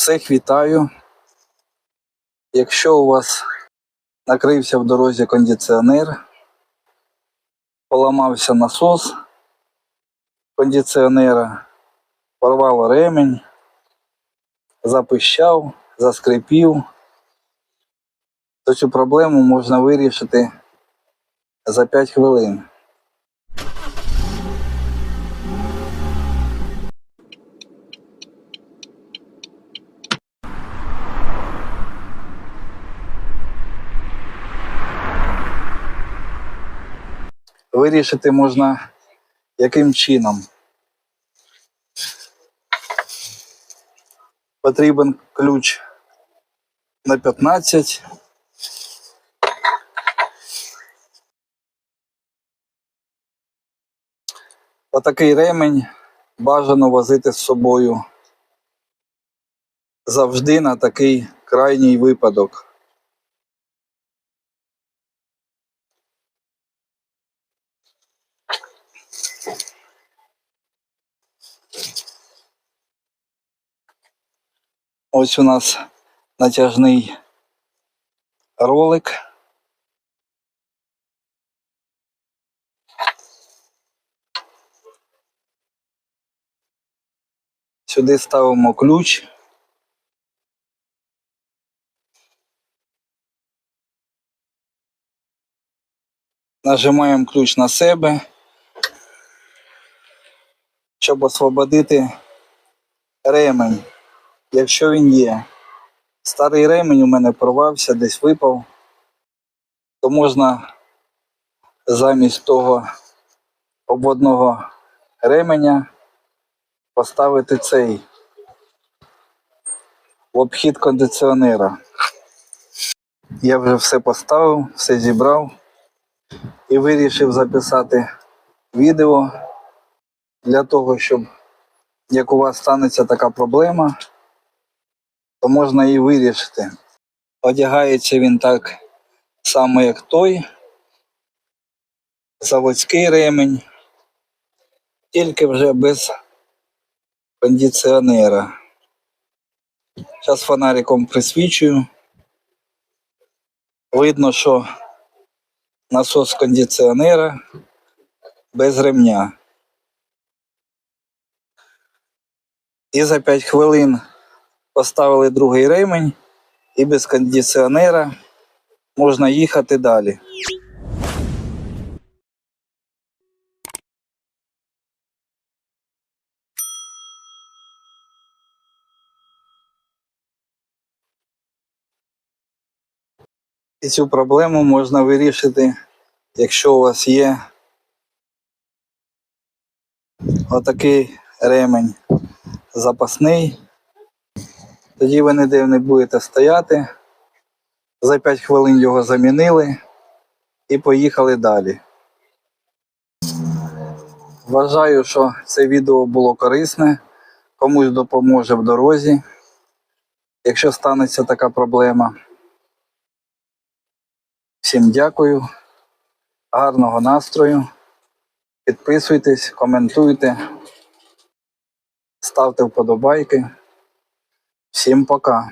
Всіх вітаю. Якщо у вас накрився в дорозі кондиціонер, поламався насос кондиціонера, порвало ремень, запищав, заскрипів, то цю проблему можна вирішити за 5 хвилин. Вирішити можна яким чином. Потрібен ключ на 15. Отакий ремень бажано возити з собою завжди на такий крайній випадок. Ось у нас натяжний ролик. Сюди ставимо ключ. Нажимаємо ключ на себе, щоб освободити ремень якщо він є. Старий ремень у мене порвався, десь випав, то можна замість того обводного ременя поставити цей в обхід кондиціонера. Я вже все поставив, все зібрав і вирішив записати відео для того, щоб як у вас станеться така проблема, то можна її вирішити. Одягається він так само, як той, заводський ремень, тільки вже без кондиціонера. Зараз фонариком присвічую. Видно, що насос кондиціонера без ремня. І за 5 хвилин поставили другий ремень і без кондиціонера можна їхати далі. І цю проблему можна вирішити, якщо у вас є отакий ремень запасний. Тоді ви ніде не будете стояти. За 5 хвилин його замінили і поїхали далі. Вважаю, що це відео було корисне, комусь допоможе в дорозі, якщо станеться така проблема. Всім дякую, гарного настрою. Підписуйтесь, коментуйте, ставте вподобайки. Всім пока.